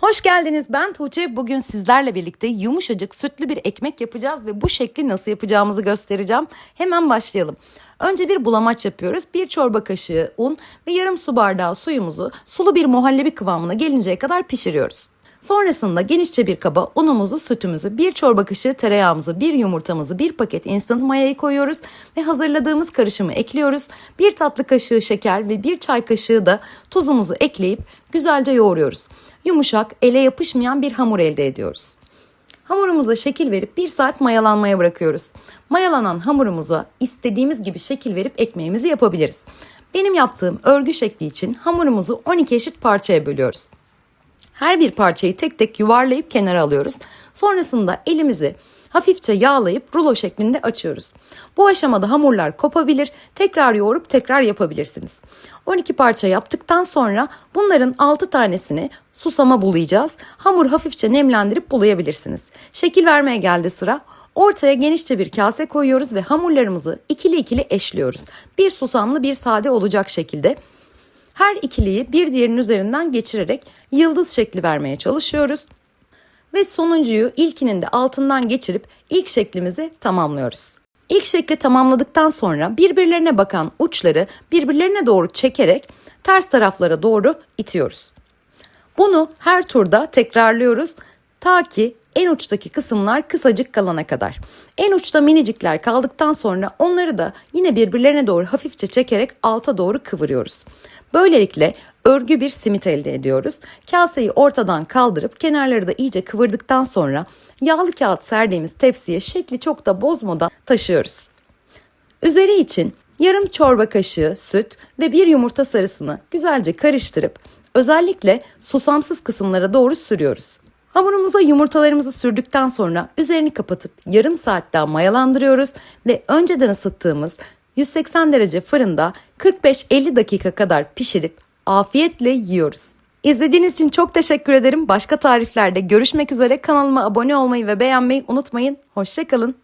Hoş geldiniz. Ben Tuğçe. Bugün sizlerle birlikte yumuşacık sütlü bir ekmek yapacağız ve bu şekli nasıl yapacağımızı göstereceğim. Hemen başlayalım. Önce bir bulamaç yapıyoruz. Bir çorba kaşığı un ve yarım su bardağı suyumuzu sulu bir muhallebi kıvamına gelinceye kadar pişiriyoruz. Sonrasında genişçe bir kaba unumuzu, sütümüzü, bir çorba kaşığı tereyağımızı, bir yumurtamızı, bir paket instant mayayı koyuyoruz ve hazırladığımız karışımı ekliyoruz. Bir tatlı kaşığı şeker ve bir çay kaşığı da tuzumuzu ekleyip güzelce yoğuruyoruz. Yumuşak, ele yapışmayan bir hamur elde ediyoruz. Hamurumuza şekil verip bir saat mayalanmaya bırakıyoruz. Mayalanan hamurumuza istediğimiz gibi şekil verip ekmeğimizi yapabiliriz. Benim yaptığım örgü şekli için hamurumuzu 12 eşit parçaya bölüyoruz. Her bir parçayı tek tek yuvarlayıp kenara alıyoruz. Sonrasında elimizi hafifçe yağlayıp rulo şeklinde açıyoruz. Bu aşamada hamurlar kopabilir, tekrar yoğurup tekrar yapabilirsiniz. 12 parça yaptıktan sonra bunların 6 tanesini susama bulayacağız. Hamur hafifçe nemlendirip bulayabilirsiniz. Şekil vermeye geldi sıra. Ortaya genişçe bir kase koyuyoruz ve hamurlarımızı ikili ikili eşliyoruz. Bir susamlı bir sade olacak şekilde. Her ikiliyi bir diğerinin üzerinden geçirerek yıldız şekli vermeye çalışıyoruz. Ve sonuncuyu ilkinin de altından geçirip ilk şeklimizi tamamlıyoruz. İlk şekli tamamladıktan sonra birbirlerine bakan uçları birbirlerine doğru çekerek ters taraflara doğru itiyoruz. Bunu her turda tekrarlıyoruz ta ki en uçtaki kısımlar kısacık kalana kadar. En uçta minicikler kaldıktan sonra onları da yine birbirlerine doğru hafifçe çekerek alta doğru kıvırıyoruz. Böylelikle örgü bir simit elde ediyoruz. Kaseyi ortadan kaldırıp kenarları da iyice kıvırdıktan sonra yağlı kağıt serdiğimiz tepsiye şekli çok da bozmadan taşıyoruz. Üzeri için yarım çorba kaşığı süt ve bir yumurta sarısını güzelce karıştırıp özellikle susamsız kısımlara doğru sürüyoruz. Hamurumuza yumurtalarımızı sürdükten sonra üzerini kapatıp yarım saat daha mayalandırıyoruz ve önceden ısıttığımız 180 derece fırında 45-50 dakika kadar pişirip afiyetle yiyoruz. İzlediğiniz için çok teşekkür ederim. Başka tariflerde görüşmek üzere. Kanalıma abone olmayı ve beğenmeyi unutmayın. Hoşçakalın.